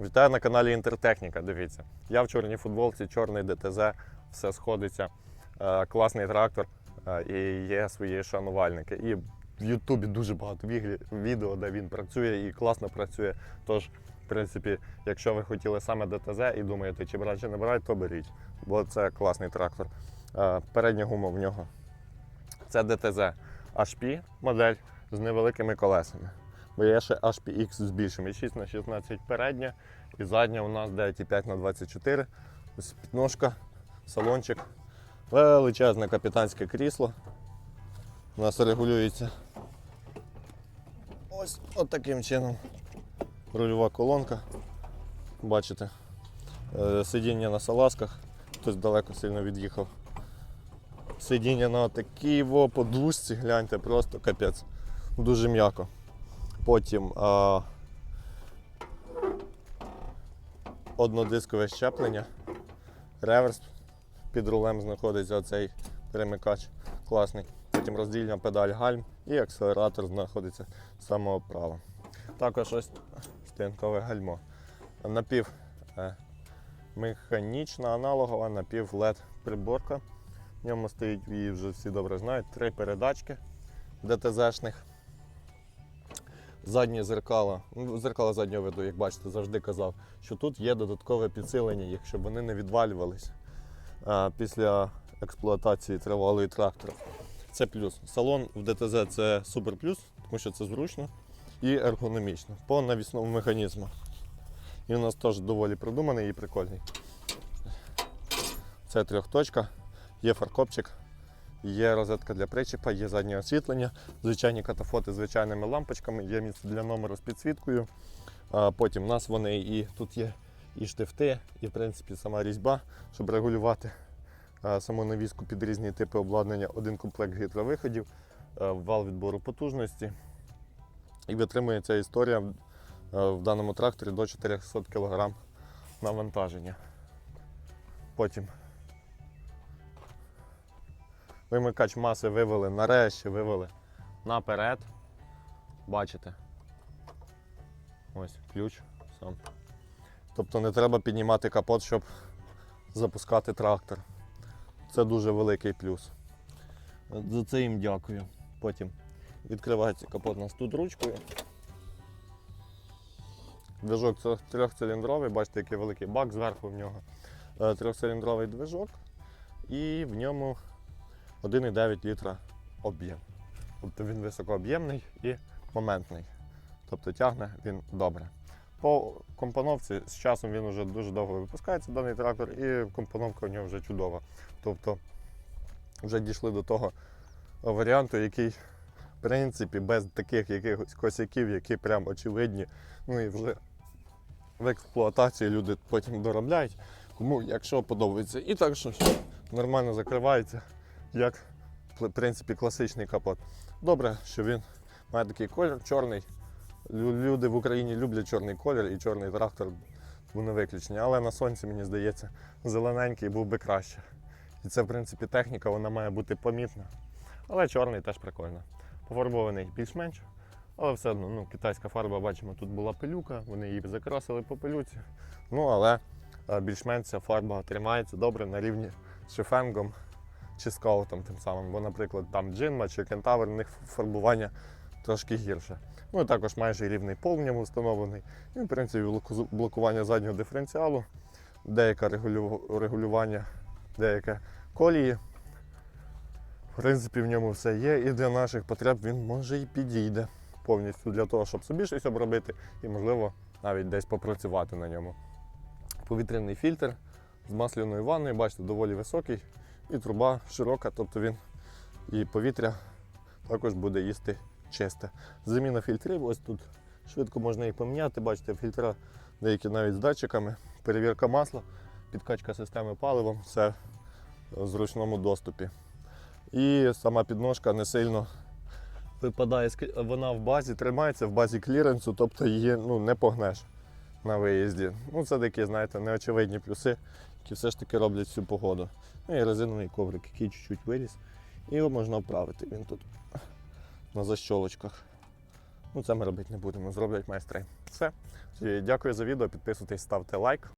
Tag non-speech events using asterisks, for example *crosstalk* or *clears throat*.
Вітаю на каналі Інтертехніка. Дивіться. Я в чорній футболці, чорний ДТЗ, все сходиться. Е, класний трактор е, і є свої шанувальники. І в Ютубі дуже багато відео, де він працює і класно працює. Тож, в принципі, якщо ви хотіли саме ДТЗ і думаєте, чи брати, чи не брати, то беріть. Бо це класний трактор. Е, передня гума в нього. Це ДТЗ HP модель з невеликими колесами. Бо є ще HPX з більшими 6 на 16 передня і задня у нас 9,5 на 24. Ось підножка, салончик, величезне капітанське крісло. У нас регулюється ось таким чином. Рульова колонка. Бачите, Е, сидіння на салазках, хтось далеко сильно від'їхав. Сидіння на такій подушці, гляньте, просто капець. Дуже м'яко. Потім а, однодискове щеплення, реверс. Під рулем знаходиться оцей перемикач класний. Потім роздільна педаль гальм і акселератор знаходиться з самого права. Також ось стінкове гальмо. Напів е, механічна аналогова, напів LED приборка. В ньому стоїть, її вже всі добре знають, три передачки ДТЗ-шних. Задні зеркала, ну, зеркала заднього виду, як бачите, завжди казав, що тут є додаткове підсилення їх, щоб вони не відвалювались після експлуатації тривалої трактора. Це плюс. Салон в ДТЗ це супер плюс, тому що це зручно і ергономічно по навісному механізму. І у нас теж доволі продуманий і прикольний. Це трьохточка, є фаркопчик, є розетка для причепа, є заднє освітлення, звичайні катафоти з звичайними лампочками, є місце для номеру з підсвіткою. А потім у нас вони і тут є і штифти, і в принципі сама різьба, щоб регулювати саму навіску під різні типи обладнання, один комплект гідровиходів, вал відбору потужності. І витримує ця історія в даному тракторі до 400 кг навантаження. Потім Вимикач маси вивели нарешті, вивели наперед. Бачите? Ось ключ сам. Тобто не треба піднімати капот, щоб запускати трактор. Це дуже великий плюс. За це їм дякую. Потім відкривається капот у нас тут ручкою. Движок це трьохциліндровий, бачите, який великий бак зверху в нього. Е, Трьохциліндровий движок і в ньому 1,9 літра об'єм. Тобто він високооб'ємний і моментний. Тобто тягне він добре. По компоновці з часом він вже дуже довго випускається, даний трактор, і компоновка у нього вже чудова. Тобто вже дійшли до того варіанту, який, в принципі, без таких якихось косяків, які прям очевидні, ну і вже в експлуатації люди потім доробляють. Кому якщо подобається. І так що нормально закривається як в принципі класичний капот. Добре, що він має такий колір чорний. Люди в Україні люблять чорний колір і чорний трактор був не виключення. Але на сонці, мені здається, зелененький був би краще. І це, в принципі, техніка, вона має бути помітна. Але чорний теж прикольно. Пофарбований більш-менш. Але все одно, ну, китайська фарба, бачимо, тут була пилюка, вони її закрасили по пилюці. Ну, але е, більш-менш ця фарба тримається добре на рівні з шифенгом чи скаутом тим самим. Бо, наприклад, там джинма чи кентавр, у них фарбування трошки гірше. Ну і також майже рівний пол в ньому встановлений. І, в принципі, блокування заднього диференціалу, деяке регулювання, деяке колії. В принципі, в ньому все є, і для наших потреб він може і підійде повністю для того, щоб собі щось обробити і, можливо, навіть десь попрацювати на ньому. Повітряний фільтр з масляною ванною, бачите, доволі високий, і труба широка, тобто він і повітря також буде їсти чисте. Заміна фільтрів, ось тут швидко можна їх поміняти. Бачите, фільтра деякі навіть з датчиками, перевірка масла, підкачка системи паливом, все в зручному доступі. І сама підножка не сильно випадає, вона в базі тримається в базі кліренсу, тобто її ну, не погнеш на виїзді. Ну, це такі, знаєте, неочевидні плюси, які все ж таки роблять всю погоду. Ну і резиновий коврик, який чуть-чуть виріс. І його можна вправити. Він тут *clears throat* на защолочках. Ну, це ми робити не будемо, зроблять майстри. Все. Дякую за відео. Підписуйтесь, ставте лайк.